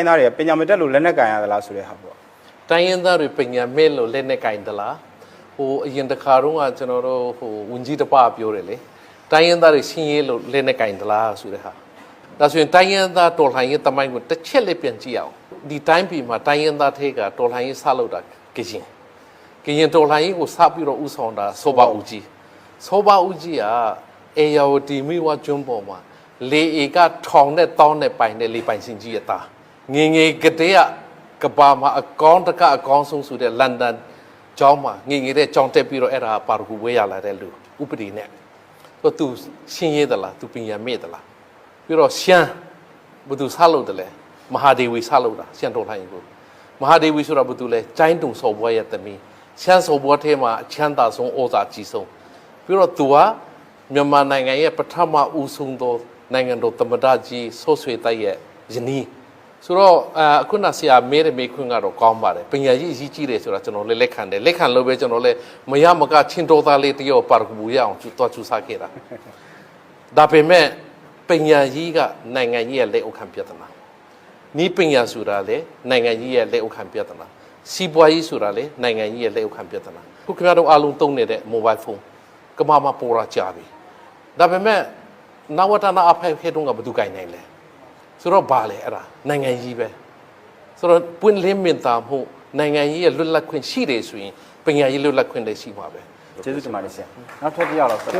တိုင်းသားတွေကပညာမတက်လို့လက်နဲ့ကန်ရသလားဆိုတဲ့ဟာပေါ့တိုင်းရင်းသားတွေပညာမဲ့လို့လက်နဲ့ကင်သလားဟိုအရင်တစ်ခါတော့ကကျွန်တော်တို့ဟိုဝန်ကြီးတပပြောတယ်လေတိုင်းရင်းသားတွေရှင်းရေးလို့လက်နဲ့ကင်သလားဆိုတဲ့ဟာဒါဆိုရင်တိုင်းရင်းသားတော်လှန်ရေးတမိုင်းကိုတစ်ချက်လေးပြန်ကြည့်အောင်ဒီတိုင်းပြည်မှာတိုင်းရင်းသားထဲကတော်လှန်ရေးဆလုပ်တာကရင်ကရင်တော်လှန်ရေးကိုစပြီးတော့ဥဆောင်တာစောပါဦးကြီးစောပါဦးကြီးကအေယာဝတီမိဝကျွန်းပေါ်မှာလေဧကထောင်နဲ့တောင်းနဲ့ပိုင်တဲ့လေပိုင်ရှင်ကြီးရတာ ငငယ်ကတည်းကကဘာမှာအကောင်းတကအကောင်းဆုံးဆိုတဲ့လန်ဒန်ကျောင်းမှာငငယ်တဲ့ကျောင်းတက်ပြီးတော့အဲ့ဒါပါရဂူဝဲရလာတဲ့လူဥပဒေနဲ့တော့သူရှင်းရဲသလားသူပညာမဲ့သလားပြီးတော့ရှမ်းဘသူဆလို့တယ်လဲမဟာဒေဝီဆလို့တာရှမ်းတော်ထိုင်ကိုမဟာဒေဝီဆိုတာဘသူလဲကျိုင်းတုံစော်ဘွားရဲ့သမီးရှမ်းစော်ဘွားထဲမှာအချမ်းသာဆုံးဩဇာကြီးဆုံးပြီးတော့သူကမြန်မာနိုင်ငံရဲ့ပထမဦးဆုံးသောနိုင်ငံတော်သမ္မတကြီးဆိုဆွေတိုက်ရဲ့ယနီး ဆိုတော့အအခုနဆရာမဲတဲ့မေခွန်းကတော့ကောင်းပါတယ်ပညာရေးအရေးကြီးတယ်ဆိုတာကျွန်တော်လည်းလက်ခံတယ်လက်ခံလို့ပဲကျွန်တော်လည်းမရမကချင်းတော်သားလေးတယောက်ပါရဂူရအောင်ကျတော့ကျူစားခဲ့တာဒါပေမဲ့ပညာရေးကနိုင်ငံကြီးရဲ့လက်အောက်ခံပြဿနာနီးပညာဆိုတာလေနိုင်ငံကြီးရဲ့လက်အောက်ခံပြဿနာစီးပွားရေးဆိုတာလေနိုင်ငံကြီးရဲ့လက်အောက်ခံပြဿနာခုခင်ဗျားတို့အားလုံးသုံးနေတဲ့ mobile phone ကမ္ဘာမှာပေါ်လာကြပြီဒါပေမဲ့နဝတနာအဖိုက်ဖဲတုန်းကဘယ်သူကြိုင်နိုင်လဲ ဆိုတော့ဘာလဲအဲ့ဒါနိုင်ငံကြီးပဲဆိုတော့ပွင့်လင်းမြင်သာမှုနိုင်ငံကြီးရဲ့လွတ်လပ်ခွင့်ရှိတယ်ဆိုရင်ပညာရေးလွတ်လပ်ခွင့်လည်းရှိမှာပဲကျေးဇူးတင်ပါတယ်ဆရာနောက်ထပ်တစ်ယောက်တော့ဆက်